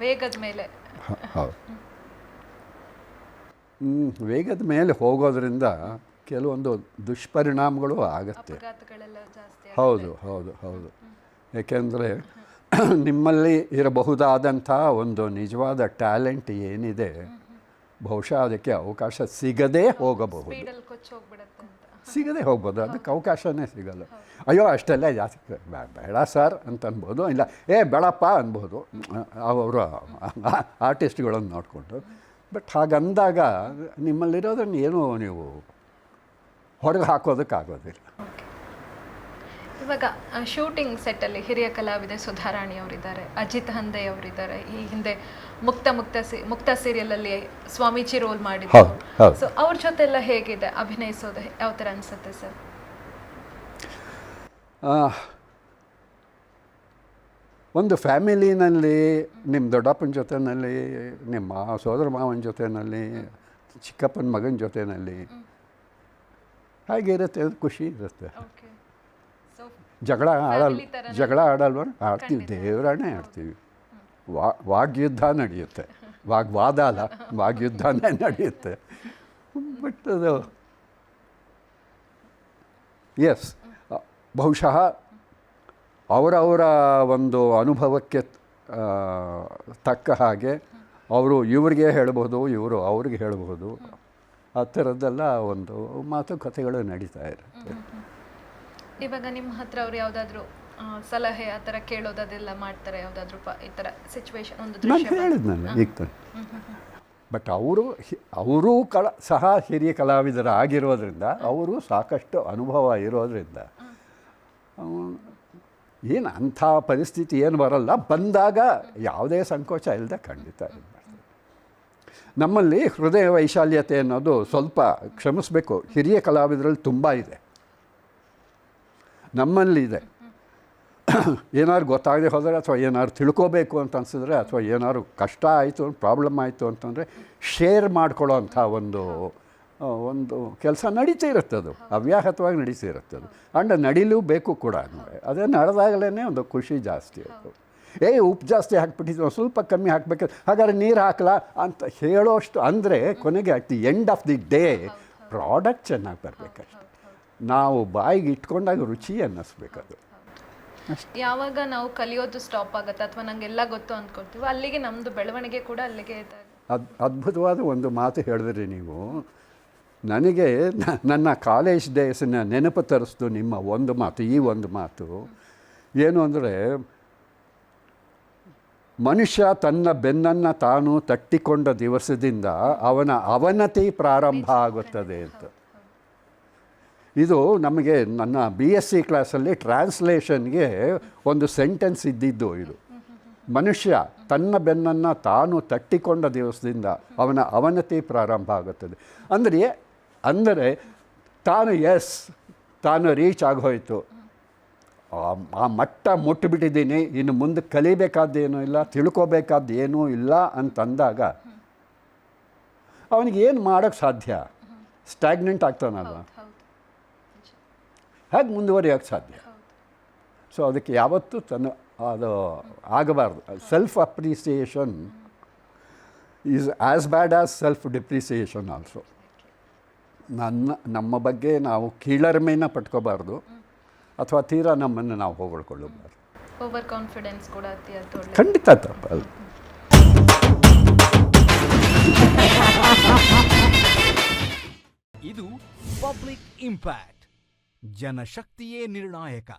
ವೇಗದ ಮೇಲೆ. ಹೌದು. ವೇಗದ ಮೇಲೆ ಹೋಗೋದ್ರಿಂದ ಕೆಲವೊಂದು ದುಷ್ಪರಿಣಾಮಗಳು ಆಗುತ್ತೆ. ಹೌದು ಹೌದು ಹೌದು. ಏಕೆಂದರೆ ನಿಮ್ಮಲ್ಲಿ ಇರಬಹುದಾದಂಥ ಒಂದು ನಿಜವಾದ ಟ್ಯಾಲೆಂಟ್ ಏನಿದೆ ಬಹುಶಃ ಅದಕ್ಕೆ ಅವಕಾಶ ಸಿಗದೇ ಹೋಗಬಹುದು. ಸಿಗದೆ ಹೋಗ್ಬೋದು, ಅದಕ್ಕೆ ಅವಕಾಶವೇ ಸಿಗಲ್ಲ. ಅಯ್ಯೋ, ಅಷ್ಟೆಲ್ಲ ಜಾಸ್ತಿ ಬೇಡ ಸರ್ ಅಂತ ಅನ್ಬೋದು, ಇಲ್ಲ, ಏ, ಬೇಡಪ್ಪ ಅನ್ಬೋದು. ಅವರು ಆರ್ಟಿಸ್ಟ್ಗಳನ್ನು ನೋಡಿಕೊಂಡು, ಬಟ್ ಹಾಗಂದಾಗ ನಿಮ್ಮಲ್ಲಿರೋದನ್ನು ಏನು ನೀವು ಹೊರಗೆ ಹಾಕೋದಕ್ಕಾಗೋದಿಲ್ಲ. ಇವಾಗ ಶೂಟಿಂಗ್ ಸೆಟ್ಟಲ್ಲಿ ಹಿರಿಯ ಕಲಾವಿದೆ ಸುಧಾರಾಣಿ ಅವರಿದ್ದಾರೆ ಅಜಿತ್ ಹಂದೆ ಅವರಿದ್ದಾರೆ ಈ ಹಿಂದೆ ಮುಕ್ತ ಮುಕ್ತ ಮುಕ್ತ ಸೀರಿಯಲ್ ಅಲ್ಲಿ ಸ್ವಾಮೀಜಿ ರೋಲ್ ಮಾಡಿದ್ರು. ಸೊ ಅವ್ರ ಜೊತೆ ಎಲ್ಲ ಹೇಗಿದೆ? ಅಭಿನಯಿಸೋದು ಯಾವ ಥರ ಅನ್ಸುತ್ತೆ ಸರ್? ಆ, ಒಂದು ಫ್ಯಾಮಿಲಿನಲ್ಲಿ ನಿಮ್ಮ ದೊಡ್ಡಪ್ಪನ ಜೊತೆಯಲ್ಲಿ ನಿಮ್ಮ ಸೋದರ ಮಾವನ ಜೊತೆಯಲ್ಲಿ ಚಿಕ್ಕಪ್ಪನ ಮಗನ ಜೊತೆಯಲ್ಲಿ ಹಾಗಿರುತ್ತೆ ಅದು ಖುಷಿ ಇರುತ್ತೆ. ಜಗಳ ಆಡಲ್ ಜಗಳ ಆಡಲ್ವ ಆಡ್ತೀವಿ ದೇವರಾಣೆ ಆಡ್ತೀವಿ. ವಾ ವಾಗ್ಯುದ್ಧ ನಡೆಯುತ್ತೆ. ವಾಗ್ವಾದ ಅಲ್ಲ ವಾಗ್ಯುದ್ಧನೇ ನಡೆಯುತ್ತೆ. ಬಟ್ ಅದು ಎಸ್ ಬಹುಶಃ ಅವರವರ ಒಂದು ಅನುಭವಕ್ಕೆ ತಕ್ಕ ಹಾಗೆ ಅವರು ಇವ್ರಿಗೆ ಹೇಳ್ಬೋದು ಇವರು ಅವ್ರಿಗೆ ಹೇಳ್ಬೋದು. ಆ ಥರದ್ದೆಲ್ಲ ಒಂದು ಮಾತುಕತೆಗಳು ನಡೀತಾ ಇರುತ್ತೆ. ಇವಾಗ ನಿಮ್ಮ ಹತ್ರ ಅವ್ರು ಯಾವ್ದಾದ್ರು ಸಲಹೆ ಆ ಥರ ಕೇಳೋದು ಅದೆಲ್ಲ ಮಾಡ್ತಾರೆ ಯಾವ್ದಾದ್ರು ಈ ಥರ ಸಿಚುವೇಶನ್ ಒಂದು ನಾನು ಹೇಳಿದ್ನಲ್ಲ ಈಗ. ಬಟ್ ಅವರು ಅವರೂ ಕಳ ಸಹ ಹಿರಿಯ ಕಲಾವಿದರಾಗಿರೋದ್ರಿಂದ ಅವರು ಸಾಕಷ್ಟು ಅನುಭವ ಇರೋದ್ರಿಂದ ಏನು ಅಂಥ ಪರಿಸ್ಥಿತಿ ಏನು ಬರಲ್ಲ ಬಂದಾಗ ಯಾವುದೇ ಸಂಕೋಚ ಇಲ್ಲದೆ ಖಂಡಿತ ಇದು ಮಾಡ್ತಾರೆ. ನಮ್ಮಲ್ಲಿ ಹೃದಯ ವೈಶಾಲ್ಯತೆ ಅನ್ನೋದು ಸ್ವಲ್ಪ ಕ್ಷಮಿಸಬೇಕು ಹಿರಿಯ ಕಲಾವಿದರಲ್ಲಿ ತುಂಬ ಇದೆ. ನಮ್ಮಲ್ಲಿದೆ. ಏನಾದ್ರು ಗೊತ್ತಾಗದೆ ಹೋದರೆ ಅಥವಾ ಏನಾದ್ರು ತಿಳ್ಕೋಬೇಕು ಅಂತ ಅನ್ಸಿದ್ರೆ ಅಥವಾ ಏನಾದ್ರು ಕಷ್ಟ ಆಯಿತು, ಪ್ರಾಬ್ಲಮ್ ಆಯಿತು ಅಂತಂದರೆ ಶೇರ್ ಮಾಡ್ಕೊಳ್ಳೋ ಅಂಥ ಒಂದು ಒಂದು ಕೆಲಸ ನಡೀತಾ ಇರುತ್ತೆ ಅದು. ಅವ್ಯಾಹತವಾಗಿ ನಡೀತಾ ಇರುತ್ತೆ ಅದು. ಅಂಡ್ ನಡಿಲೂ ಬೇಕು ಕೂಡ ಅದೇ ನಡೆದಾಗಲೇ ಒಂದು ಖುಷಿ ಜಾಸ್ತಿ ಅದು. ಏ, ಉಪ್ಪು ಜಾಸ್ತಿ ಹಾಕ್ಬಿಟ್ಟಿದ್ವಿ ಸ್ವಲ್ಪ ಕಮ್ಮಿ ಹಾಕ್ಬೇಕು, ಹಾಗಾದ್ರೆ ನೀರು ಹಾಕಲಾ ಅಂತ ಹೇಳೋಷ್ಟು ಅಂದರೆ ಕೊನೆಗೆ at the end of the day product ಚೆನ್ನಾಗಿ ಬರಬೇಕಷ್ಟೆ. ನಾವು ಬಾಯಿಗೆ ಇಟ್ಕೊಂಡಾಗ ರುಚಿ ಅನ್ನಿಸ್ಬೇಕದು. ಯಾವಾಗ ನಾವು ಕಲಿಯೋದು ಸ್ಟಾಪ್ ಆಗುತ್ತೆ ಅಥವಾ ನಂಗೆಲ್ಲ ಗೊತ್ತು ಅಂದ್ಕೊಳ್ತೀವಿ ಅಲ್ಲಿಗೆ ನಮ್ಮದು ಬೆಳವಣಿಗೆ ಕೂಡ ಅಲ್ಲಿಗೆ ಅದ್ ಅದ್ಭುತವಾದ ಒಂದು ಮಾತು ಹೇಳಿದ್ರಿ ನೀವು. ನನಗೆ ನನ್ನ ಕಾಲೇಜ್ ಡೇಸಿನ ನೆನಪು ತರಿಸ್ದು ನಿಮ್ಮ ಒಂದು ಮಾತು ಈ ಒಂದು ಮಾತು. ಏನು ಅಂದರೆ ಮನುಷ್ಯ ತನ್ನ ಬೆನ್ನನ್ನು ತಾನು ತಟ್ಟಿಕೊಂಡ ದಿವಸದಿಂದ ಅವನ ಅವನತಿ ಪ್ರಾರಂಭ ಆಗುತ್ತದೆ ಅಂತ. ಇದು ನಮಗೆ ನನ್ನ ಬಿ ಎಸ್ ಸಿ ಕ್ಲಾಸಲ್ಲಿ ಟ್ರಾನ್ಸ್ಲೇಷನ್ಗೆ ಒಂದು ಸೆಂಟೆನ್ಸ್ ಇದ್ದಿದ್ದು ಇದು. ಮನುಷ್ಯ ತನ್ನ ಬೆನ್ನನ್ನು ತಾನು ತಟ್ಟಿಕೊಂಡ ದಿವಸದಿಂದ ಅವನ ಅವನತಿ ಪ್ರಾರಂಭ ಆಗುತ್ತದೆ. ಅಂದರೆ ಅಂದರೆ ತಾನು ಎಸ್ ತಾನು ರೀಚ್ ಆಗೋಯಿತು ಆ- ಮಟ್ಟ ಮುಟ್ಟಿಬಿಟ್ಟಿದ್ದೀನಿ ಇನ್ನು ಮುಂದೆ ಕಲಿಬೇಕಾದ್ದೇನೂ ಇಲ್ಲ ತಿಳ್ಕೋಬೇಕಾದ್ದೇನೂ ಇಲ್ಲ ಅಂತಂದಾಗ ಅವನಿಗೆ ಏನು ಮಾಡೋಕ್ಕೆ ಸಾಧ್ಯ ಸ್ಟ್ಯಾಗ್ನೆಂಟ್ ಆಗ್ತಾನಲ್ಲ ಹೇಗೆ ಮುಂದುವರಿಯೋಕ್ಕೆ ಸಾಧ್ಯ. ಸೊ ಅದಕ್ಕೆ ಯಾವತ್ತೂ ತನ್ನ ಅದು ಆಗಬಾರ್ದು. Self appreciation is as bad as self depreciation also ನನ್ನ ನಮ್ಮ ಬಗ್ಗೆ ನಾವು ಕೀಳರಿಮೆಯನ್ನು ಪಟ್ಕೋಬಾರ್ದು. ಅಥವಾ ತೀರಾ ನಮ್ಮನ್ನು ನಾವು ಹೋಗಿಕೊಳ್ಳಬಾರ್ದು ಓವರ್ ಕಾನ್ಫಿಡೆನ್ಸ್ ಕೂಡ ಅದು ಖಂಡಿತ ತಪ್ಪಲ್ಲ ಇದು ಪಬ್ಲಿಕ್ ಇಂಪ್ಯಾಕ್ಟ್ ಜನಶಕ್ತಿಯೇ ನಿರ್ಣಾಯಕ